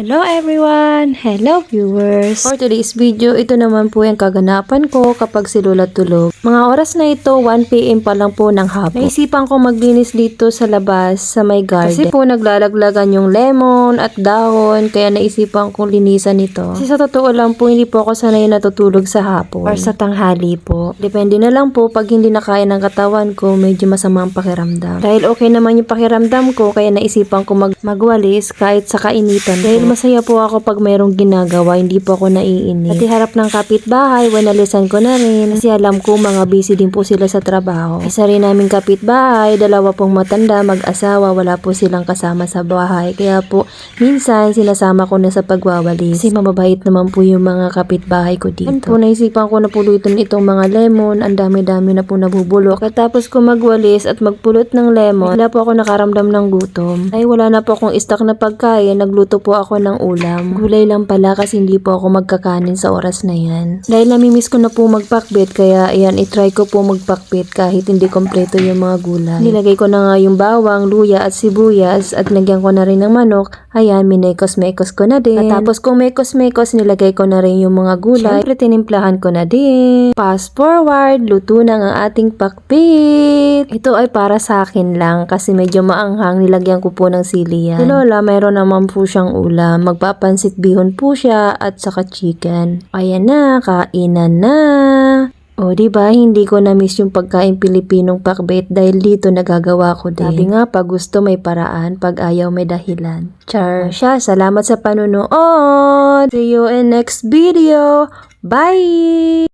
Hello everyone! Hello viewers! For today's video, ito naman po yung kaganapan ko kapag si Lola tulog. Mga oras na ito, 1pm pa lang po ng hapon. Naisipan ko maglinis dito sa labas sa my garden. Kasi po naglalaglagan yung lemon at dahon, kaya naisipan kong linisan ito. Kasi sa totoo lang po, hindi po ako sanay natutulog sa hapon or sa tanghali po. Depende na lang po pag hindi na kaya ng katawan ko, medyo masama ang pakiramdam. Dahil okay naman yung pakiramdam ko, kaya naisipan ko mag magwalis kahit sa kainitan. Dahil masaya po ako pag mayroong ginagawa, hindi po ako naiinip. Pati harap ng kapitbahay, wanalisan ko na rin. Kasi alam ko mga busy din po sila sa trabaho. Isa rin namin kapitbahay, dalawa pong matanda, mag-asawa, wala po silang kasama sa bahay. Kaya po, minsan sinasama ko na sa pagwawalis. Kasi mababait naman po yung mga kapitbahay ko dito. Yan po, naisipan ko na pulutin itong mga lemon. Ang dami-dami na po nabubulok. Katapos ko magwalis at magpulot ng lemon, wala po ako nakaramdam ng gutom. Ay wala na po akong stock na pagkain, nagluto po ako ng ulam. Gulay lang pala kasi hindi po ako magkakanin sa oras na yan. Dahil namimiss ko na po magpakbit, kaya ayan, itry ko po magpakbit kahit hindi kompleto yung mga gulay. Nilagay ko na nga yung bawang, luya at sibuyas at lagyan ko na rin ng manok. Ayan, minekos-mekos ko na din. At tapos kung mekos-mekos, nilagay ko na rin yung mga gulay. Siyempre, tinimplahan ko na din. Fast forward, luto na ang ating pakbit. Ito ay para sa akin lang kasi medyo maanghang. Nilagyan ko po ng sili yan. Lola, mayroon naman po siyang ulam. Magpapansit bihon po siya at saka chicken. Ayan na, kainan na. O, di ba hindi ko na-miss yung pagkain Pilipinong pakbet dahil dito nagagawa ko din. Sabi nga, pag gusto may paraan, pag ayaw may dahilan. Char. O siya, salamat sa panunood. See you in next video. Bye!